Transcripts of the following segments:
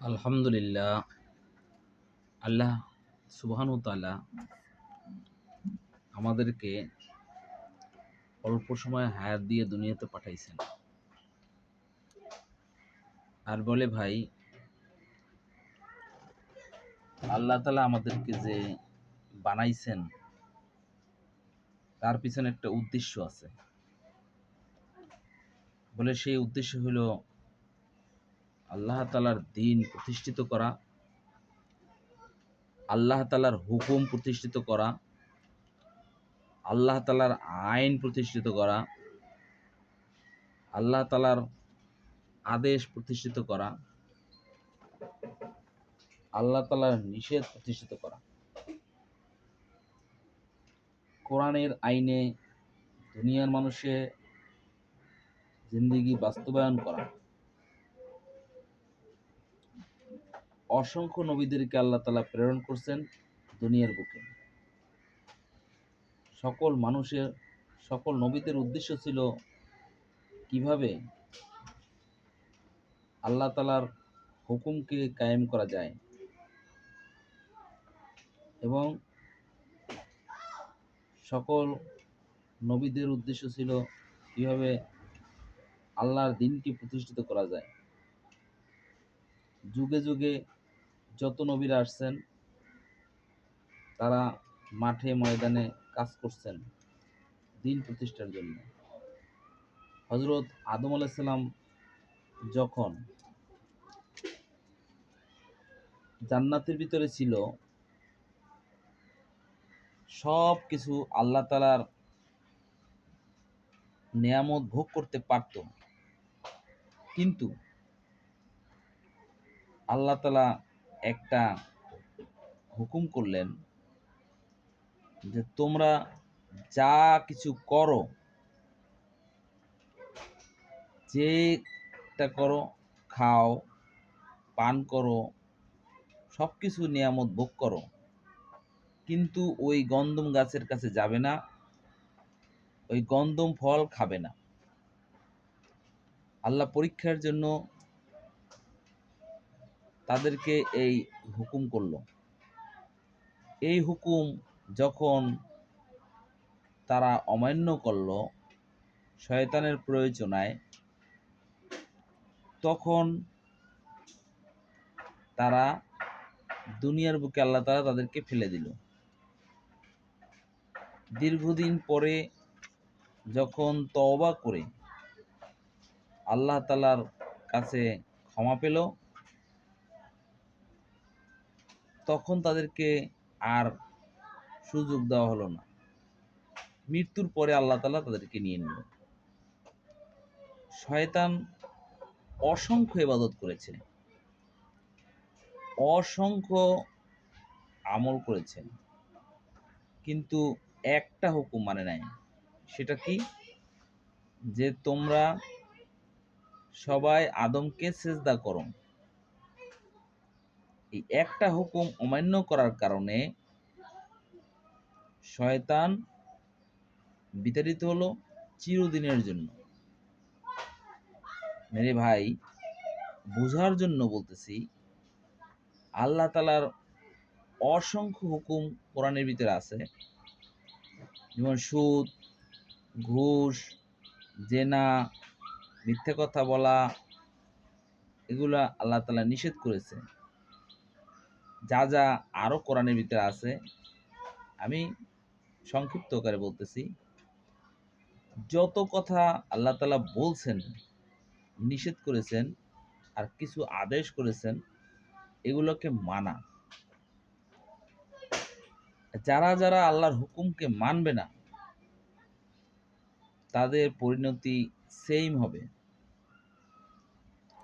আলহামদুলিল্লাহ, আল্লাহ সুবহানু তাআলা আমাদেরকে অল্প সময় হায়াত দিয়ে দুনিয়াতে পাঠাইছেন। আর বলে ভাই, আল্লাহ তালা আমাদেরকে যে বানাইছেন, তার পিছনে একটা উদ্দেশ্য আছে। বলে সেই উদ্দেশ্য হলো আল্লাহ তালার দিন প্রতিষ্ঠিত করা, আল্লাহ তালার হুকুম প্রতিষ্ঠিত করা, আল্লাহ তালার আইন প্রতিষ্ঠিত করা, আল্লাহ তালার আদেশ প্রতিষ্ঠিত করা, আল্লাহ তালার নিষেধ প্রতিষ্ঠিত করা। কোরআনের আইনে দুনিয়ার মানুষে জিন্দিগি বাস্তবায়ন করা। অসংখ্য নবীদেরকে আল্লাহ তালা প্রেরণ করছেন দুনিয়ার বুকে। সকল মানুষের, সকল নবীদের উদ্দেশ্য ছিল কীভাবে আল্লাহ তালার হুকুমকে কায়েম করা যায় এবং সকল নবীদের উদ্দেশ্য ছিল কীভাবে আল্লাহর দিনকে প্রতিষ্ঠিত করা যায়। যুগে যুগে যত নবীরা আসছেন, তারা মাঠে ময়দানে কাজ করছেন দিন প্রতিষ্ঠার জন্য। হজরত আদম আলাইসাল্লাম যখন জান্নাতের ভিতরে ছিল সব কিছু আল্লাহ তালার নিয়ামত ভোগ করতে পারত। কিন্তু আল্লাহ তালা একটা হুকুম করলেন যে তোমরা যা কিছু করো, যেটা করো, খাও, পান করো সব কিছু নিয়ামত ভোগ করো। কিন্তু ওই গন্দম গাছের কাছে যাবে না, ওই গন্দম ফল খাবে না। আল্লাহ পরীক্ষার জন্য তাদেরকে এই হুকুম করল। এই হুকুম যখন তারা অমান্য করল শয়তানের প্রয়োজনায়, তখন তারা দুনিয়ার বুকে আল্লাহ তারা তাদেরকে ফেলে দিল। দীর্ঘদিন পরে যখন তওবা করে, আল্লাহ তালার কাছে ক্ষমা পেল তখন তাদেরকে আর সুযোগ দেওয়া হলো না। মৃত্যুর পরে আল্লাহ তালা তাদেরকে নিয়ে নিল। শয়তান অসংখ্য ইবাদত করেছে। অসংখ্য আমল করেছেন কিন্তু একটা হুকুম মানে নাই। সেটা কি? যে তোমরা সবাই আদমকে সেজদা করো। এই একটা হুকুম অমান্য করার কারণে শয়তান বিতাড়িত হলো চিরদিনের জন্য। মেরে ভাই, বোঝার জন্য বলতেছি, আল্লাহ তালার অসংখ্য হুকুম কোরআনের ভিতরে আছে। যেমন সুদ, ঘুষ, জেনা, মিথ্যে কথা বলা, এগুলা আল্লাহ তালা নিষেধ করেছে। যা যা আরও কোরআনের ভিতরে আছে, আমি সংক্ষিপ্ত আকারে বলতেছি, যত কথা আল্লাহ তালা বলছেন, নিষেধ করেছেন আর কিছু আদেশ করেছেন, এগুলোকে মানা। যারা যারা আল্লাহর হুকুমকে মানবে না, তাদের পরিণতি সেম হবে।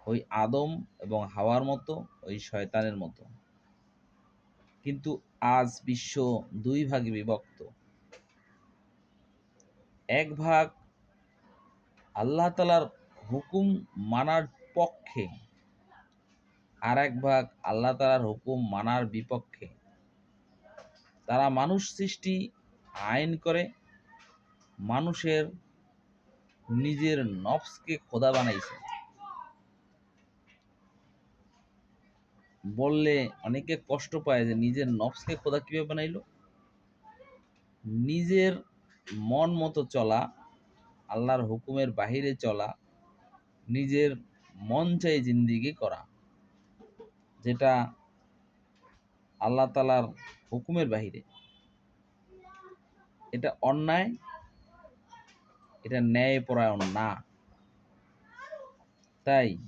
ওই আদম এবং হাওয়ার মতো, ওই শয়তানের মতো। কিন্তু আজ বিশ্ব দুই ভাগে বিভক্ত। এক ভাগ আল্লাহ তালার হুকুম মানার পক্ষে আর এক ভাগ আল্লাহ তালার হুকুম মানার বিপক্ষে। তারা মানুষ সৃষ্টি, আইন করে, মানুষের নিজের নফসকে খোদা বানাইছে। বললে অনেকে কষ্ট পায় যে নিজের নফসকে খোদা কীভাবে বানাইলো? নিজের মন মতো চলা, আল্লাহর হুকুমের বাহিরে চলা, নিজের মন চাই জিন্দিগি করা, যেটা আল্লাহ তালার হুকুমের বাহিরে। এটা অন্যায়, এটা ন্যায়পরায়ণ না। তাই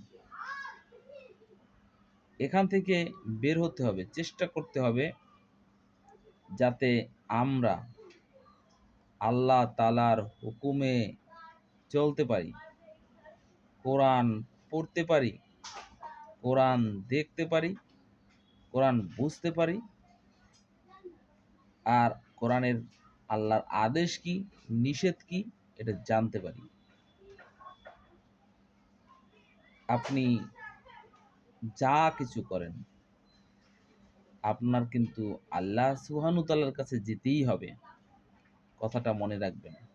এখান থেকে বের হতে হবে, চেষ্টা করতে হবে যাতে আমরা আল্লাহ তালার হুকুমে চলতে পারি, কোরআন পড়তে পারি, কোরআন দেখতে পারি, কোরআন বুঝতে পারি আর কোরআনের আল্লাহর আদেশ কি, নিষেধ কি এটা জানতে পারি। আপনি যা কিছু করেন আপনার কিন্তু আল্লাহ সুহানুতালার কাছে যেতেই হবে। কথাটা মনে রাখবেন।